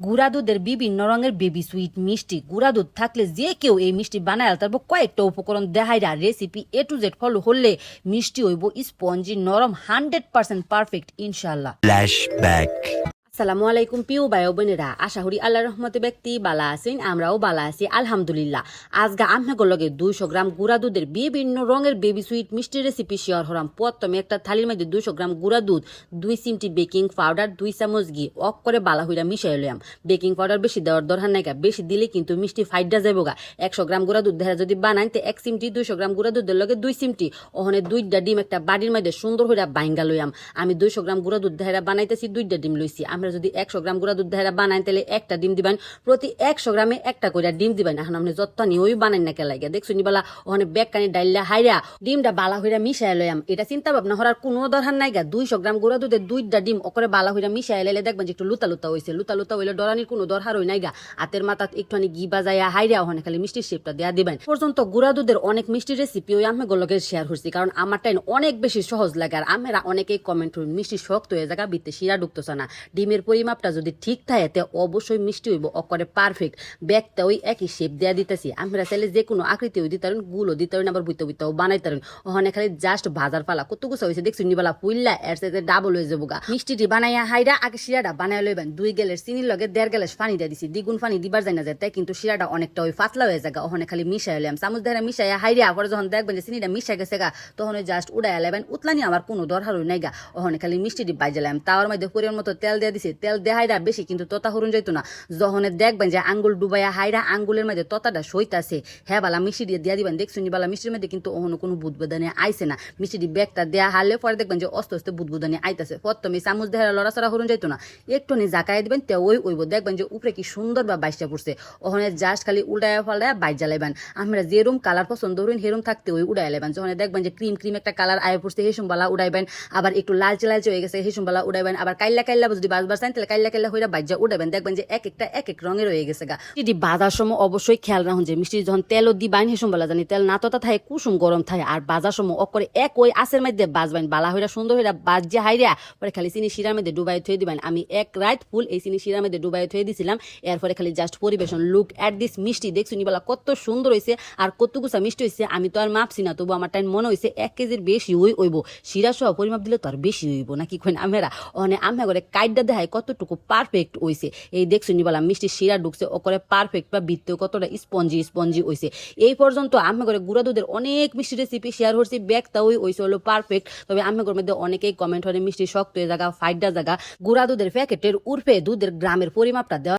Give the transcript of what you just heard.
গুড়া দুধের বিভিন্ন রঙের বেবি সুইট মিষ্টি গুঁড়া দুধ থাকলে যে কেউ এই মিষ্টি বানায় তারপর কয়েকটা উপকরণ দেখাইরা recipe A to Z follow হলে মিষ্টি হইব স্পঞ্জি নরম হান্ড্রেড পার্সেন্ট পারফেক্ট ইনশাল্লাহ আসসালামু আলাইকুম ভাই ও বোনেরা। আশা করি আল্লাহ রহমতে ব্যক্তি বালা আছেন, আমরাও বালা আছি, আলহামদুলিল্লাহ। আজকে আপনাকে লগে দুইশো গ্রাম গুড়া দুধের বিভিন্ন রঙের বেবি সুইট মিষ্টি রেসিপি শেয়ার হরাম প্রথমে একটা থালির মধ্যে দুইশো গ্রাম গুড়া দুধ, দুই চিমটি বেকিং পাউডার দুই চামচ ঘি অক করে বালা হইরা মিশাই লইয়াম। বেকিং পাউডার বেশি দেওয়ার দরকার নাই বেশি দিলে কিন্তু মিষ্টি ফাইডা যাব গা একশো গ্রাম গুড়া দুধ দেখা যদি বানান, তে এক চিমটি, দুইশো গ্রাম গুড়া দুধের লগে দুই চিমটি, ওখানে দুইটা ডিম একটা বাড়ির মধ্যে সুন্দর হইরা বাইঙ্গা লইয়াম। আমি দুইশো গ্রাম গুড়া দুধ দেহারা বানাইতেছি, দুইটা ডিম লইছি। আমরা যদি একশো গ্রাম গুঁড়া দুধ দেহারা বানাই তাহলে একটা ডিম দিবেন। প্রতি একশো গ্রামে একটা করে ডিম দিবেন। এখন আপনি যত্ন ওই বানাই না কেলাই দেখছ বলা, ওখানে ব্যাগ কানি ডাইলা হাইরা ডিমটা বালা হইরা মিশাই লইয়াম এটা চিন্তা ভাবনা হওয়ার কোনো দরকার নাই গা। দুইশো গ্রাম গুড়া দুধে দুইটা ডিম ওকরে বালা হইরা মিশাই লাইলে দেখবেন যে একটু লুতা লুতা হইছে। লুতা লুতা হইলে ডরানির কোনো দরকার হই নাই গা। হাতের মাথাত একটুখানি ঘি বাজাইয়া হাইরা ওখানে খালি মিষ্টির শেপটা দেয়া দিবেন। পর্যন্ত গুঁড়া দুধের অনেক মিষ্টি রেসিপি ওই আমি গোলকে শেয়ার করছি। কারণ আমার টাইম অনেক বেশি সহজ লাগে। আর আমরা অনেকেই কমেন্ট মিষ্টি শক্ত হয়ে জায়গা বিত্তে শিরা ঢুকতেছে না। ডিমের পরিমাপটা যদি ঠিক থাকে, তে অবশ্যই মিষ্টি হইব, অকরে পারফেক্ট ব্যাগটা ওই একই শেপ দেয়া দিতেছি। আমরা চাইলে যে কোনো আকৃতি হই দিতে পারেনগুলো দিতে পারেন, আবার বুঝতে বুঝতেও বানাইতে পারেন। ওখানে খালি জাস্ট ভাজার পালা কত গুছা হয়েছে দেখছি, নিবালা পুইল্লা, এর সাথে ডাবল হয়ে যাব গা। মিষ্টিটি বানাইয়া হাইরা আগে শিরাটা বানাই লইবেন। দুই গেলের চিনির লগে দেড় গেলের পানি দিয়ে দিছি। দ্বিগুণ পানি দিবার যায় না যায় তাই কিন্তু শিরাটা অনেকটা ওই পাতলা হয়ে যায় ওখানে খালি মিশাই লইলাম। চামচ ধরে মিশাইয়া হাইরা পরে যখন দেখবেন যে চিনিটা মিশাই গেছে গা, তখন ওই জাস্ট উড়াই লাইবেন। উতলানি আমার কোনো দরকার হই নাই গা। ওখানে খালি মিষ্টিটি বাইজালাম তাওয়ার মধ্যে পরিমাণ মতো তেল দিয়ে দিছি। তেল দিয়ে হাইরা বেশি, কিন্তু তোতা হরুন যাইতো না। যখন দেখবেন যে আঙ্গুল ডুবাইয়া হাইরা আঙ্গুলের মধ্যে তোতাটা সইতাছে। হ্যাঁ বালা, মিষ্টি দিয়ে দিয়া দিবেন। দেখছুনি বালা, মিষ্টির মধ্যে কিন্তু ওখানে কোনো বুদবুদানি আইছে না। মিষ্টি ব্যাগটা দেয়া হারলে পরে দেখবেন যে অস্তে অস্তে বুদবুদানি আইতাছে। প্রথমে চামচ দেহারা লড়াচড়া হরুন যাইতো না। একটু নি জাকাই দিবেন, তে ওই ওইব। দেখবেন যে উপরে কি সুন্দর বা বাইশটা পড়ছে। ওখানে জাস্ট খালি উড়াইয়া ফালাইয়া বাইর জ্বালাইবেন। আমরা যেরম কালার পছন্দ করুন সেরম থাকতে ওই উড়াই লাইবেন যখন দেখবেন যে ক্রিম ক্রিম একটা কালার আয় পড়ছে হেসুম বালা উড়াইবেন। আবার একটু লালচে লালচে হয়ে গেছে হেসুম বালা উড়াইবেন। আবার কাইল্লা কাইল্লা যদি বাজবার চান তাহলে কাইল্লা কাইল্লা হইরা বাইজা উড়াবেন দেখবেন যে এক একটা, এক এক রঙের হয়ে গেছে গা। যদি বাজার সময় অবশ্যই খেয়াল রাখুন যে মিষ্টি যখন তেলও দিবাইন হেসুম বালা জানি, তেল না ততা থাকে কুসুম গরম থাকে আর বাজার সময় অকরে এক ওই আসের মধ্যে বাজবেন, বালা হইরা, সুন্দর হইরা বাজিয়া হাইরা, পরে খালি চিনি শিরার মধ্যে ডুবাই থয়ে দিবেন। আমি এক রাত ফুল এই চিনি শিরার মধ্যে ডুবাই থয়ে দিছিলাম, এরপরে খালি জাস্ট পরিবেশন লুক অ্যাট দিস মিষ্টি, দেখছ নিবালা কত সুন্দর হয়েছে আর কত গুছা মিষ্টি হয়েছে আমি তো আর মাপছি না তবু আমার টাইম মনে হয়েছে এক কেজির বেশি ওই ওইব শিরা সহ পরিমাপ দিলে তো আর বেশি হইব, নাকি কইন আমেরা? অনে আমে করে কাইডা দেখায় কতটুকু পারফেক্ট হয়েছে এই দেখছ নিবালা, মিষ্টি শিরা ঢুকছে ও করে পারফেক্ট বা বৃত্ত, কতটা স্পঞ্জি স্পঞ্জি হয়েছে এই পর্যন্ত আমি করে গুঁড়া দুধের অনেক মিষ্টি রেসিপি শেয়ার করছি ব্যাগটা ওই হইছে হলো পারফেক্ট তবে আমি মধ্যে অনেকেই কমেন্ট হলে মিষ্টি শক্ত জায়গা ফাইডা জায়গা গুঁড়া দুধের প্যাকেটের উর্ফে দুধের গ্রামের পরিমাপটা দেওয়া